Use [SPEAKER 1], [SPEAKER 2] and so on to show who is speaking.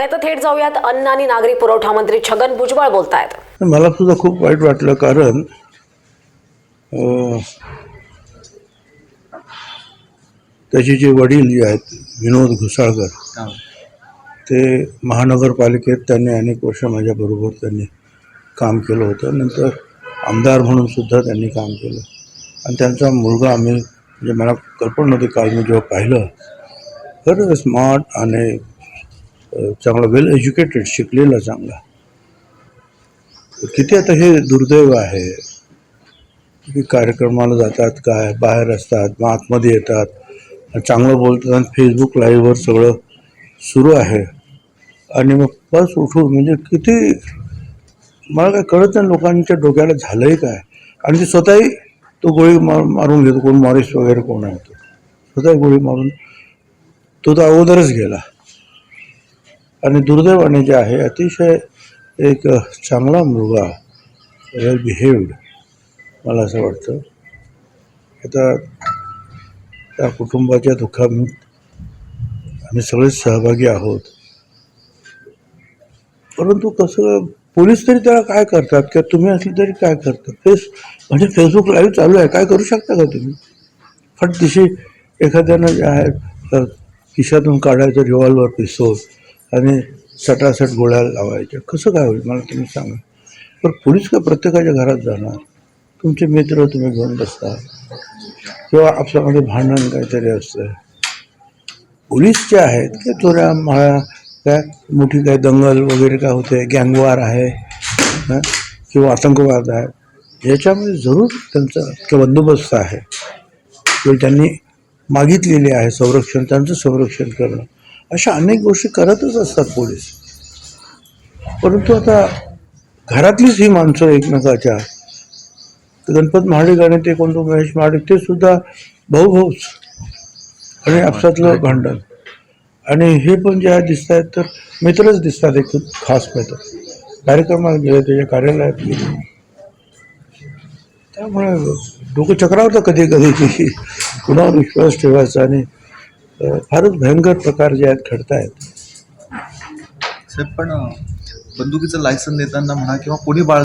[SPEAKER 1] आणि आता थेट जाऊयात अन्न आणि नागरी पुरवठा मंत्री छगन भुजबळ बोलतायत.
[SPEAKER 2] मला सुद्धा खूप वाईट वाटलं कारण त्याचे जे वडील जे आहेत विनोद घुसाळकर ते महानगरपालिकेत त्यांनी अनेक वर्ष माझ्याबरोबर त्यांनी काम केलं होतं. नंतर आमदार म्हणून सुद्धा त्यांनी काम केलं. आणि त्यांचा मुलगा आम्ही म्हणजे मला कल्पना नव्हती काल मी जेव्हा पाहिलं तर स्मार्ट आणि चांगला वेल एज्युकेटेड शिकलेला चांगला. किती आता हे दुर्दैव आहे? की कार्यक्रमाला जातात काय? बाहेर असतात मग आतमध्ये येतात. चांगलं बोलतात आणि फेसबुक लाईव्हवर सगळं सुरू आहे. आणि मग बस उठून म्हणजे किती मला काय कळत नाही लोकांच्या डोक्याला झालंय काय? आणि ते स्वतःही तो गोळी मार मारून घेतो. कोण मॉरिस वगैरे कोण आहे तो? स्वतःही गोळी मारून तो तर अगोदरच गेला. आणि दुर्दैवाने जे आहे अतिशय एक चांगला मुलगा वेल बिहेव्ड मला असं वाटतं. आता त्या कुटुंबाच्या दुःखात आम्ही सगळेच सहभागी आहोत. परंतु कसं पोलीस तरी त्याला काय करतात? किंवा तुम्ही असले तरी काय करतात? फेस म्हणजे फेसबुक लाईव्ह चालू आहे काय करू शकता का तुम्ही? फट फटदिशी एखाद्यानं जे आहे खिशातून काढायचं रिव्हॉल्वर पिस्तोल आणि सटासट गोळ्या लावायच्या. कसं काय होईल? मला तुम्ही सांगा. पण पोलीस का प्रत्येकाच्या घरात जाणार? तुमचे मित्र तुम्ही घेऊन बसता. किंवा आपल्यामध्ये भांडण काहीतरी असतं. पोलीस जे आहेत की चोऱ्या माळ्या काय मोठी काय दंगल वगैरे काय होते गँगवार आहे किंवा आतंकवाद आहे. याच्यामध्ये जरूर त्यांचा बंदोबस्त आहे. किंवा त्यांनी मागितलेले आहे संरक्षण त्यांचं संरक्षण करणं. अशा अनेक गोष्टी करतच असतात पोलीस. परंतु आता घरातलीच ही माणसं एकमेकाच्या. गणपत महाडिक आणि ते कोणतं महेश महाडिक ते सुद्धा भाऊ भाऊच आणि आपसातलं भांडण. आणि हे पण जे आहे दिसत आहेत तर मित्रच दिसतात एक खास मित्र. कार्यक्रमात गेले त्याच्या कार्यालयात गेले. त्यामुळे डोकं चक्रावतं कधी कधी की कुणावर विश्वास ठेवायचा आणि फारच भयंकर प्रकार जे आहेत घडतायत.
[SPEAKER 3] साहेब पण बंदुकीचं लायसन देताना म्हणा किंवा कोणी बाळ